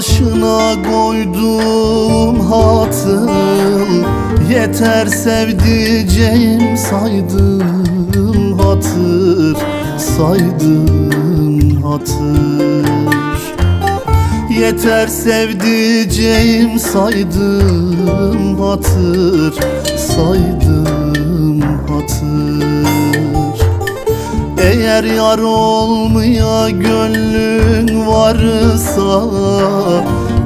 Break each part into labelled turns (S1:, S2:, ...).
S1: başına koydum hatıl Yeter sevdiceğim saydım hatır. Saydım hatır. Yeter sevdiceğim saydım hatır. Saydım hatır. Eğer yar olmaya gönlün varsa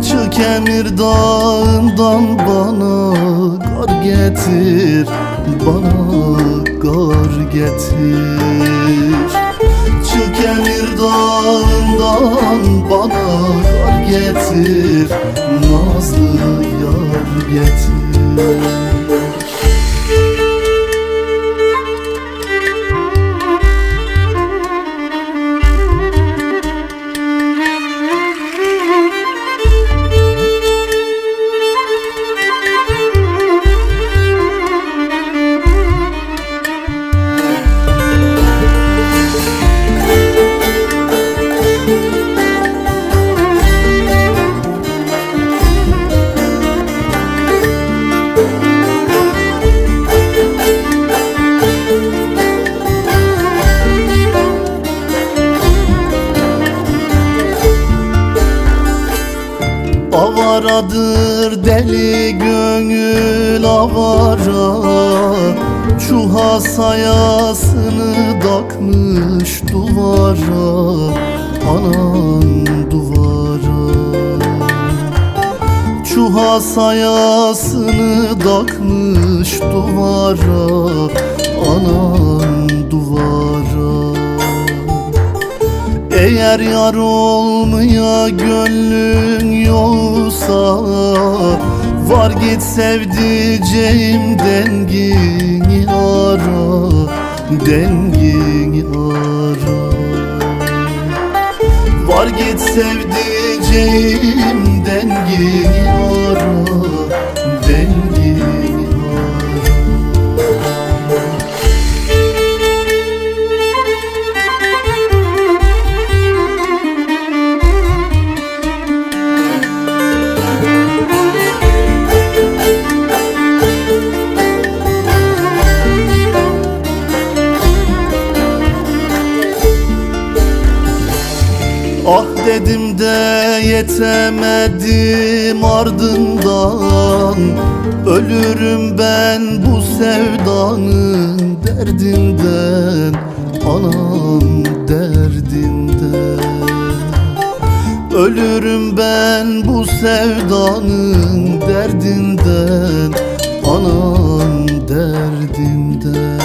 S1: Çık emir dağından bana gar getir Bana gar getir. Çık emir dağından bana gar getir Avaradır deli gönül avara. Çuha sayasını takmış duvara. Anan duvara. Çuha sayasını takmış duvara. Anan duvara eğer yar olmaya gönlün yoksa Var git sevdiceğim dengini ara Dengini ara. Var git sevdiceğim dengini dedim de yetemedim ardından. Ölürüm ben bu sevdanın derdinden Anam derdinden. Ölürüm ben bu sevdanın derdinden Anam derdinden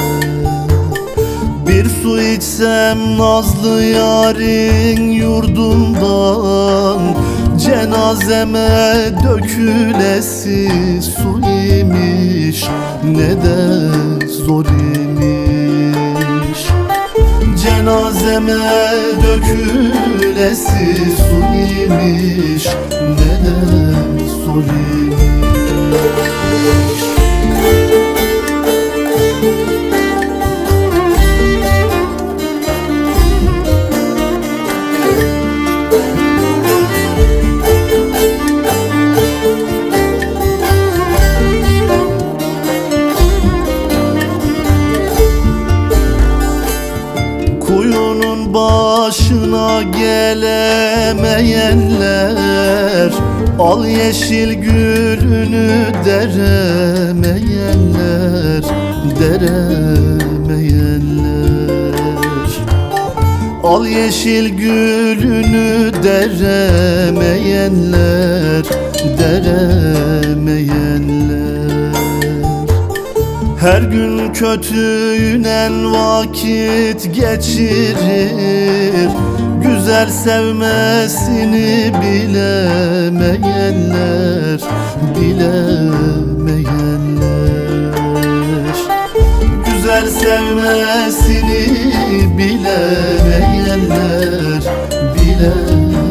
S1: su içsem nazlı yarın yurdundan Cenazeme dökülesi su imiş Ne de zor imiş. Cenazeme dökülesi su imiş Ne de zor imiş başına gelemeyenler Al yeşil gülünü deremeyenler Deremeyenler. Al yeşil gülünü deremeyenler Deremeyenler her gün kötüyle vakit geçirir. Güzel sevmesini bilemeyenler Bilemeyenler. Güzel sevmesini bilemeyenler Bilemeyenler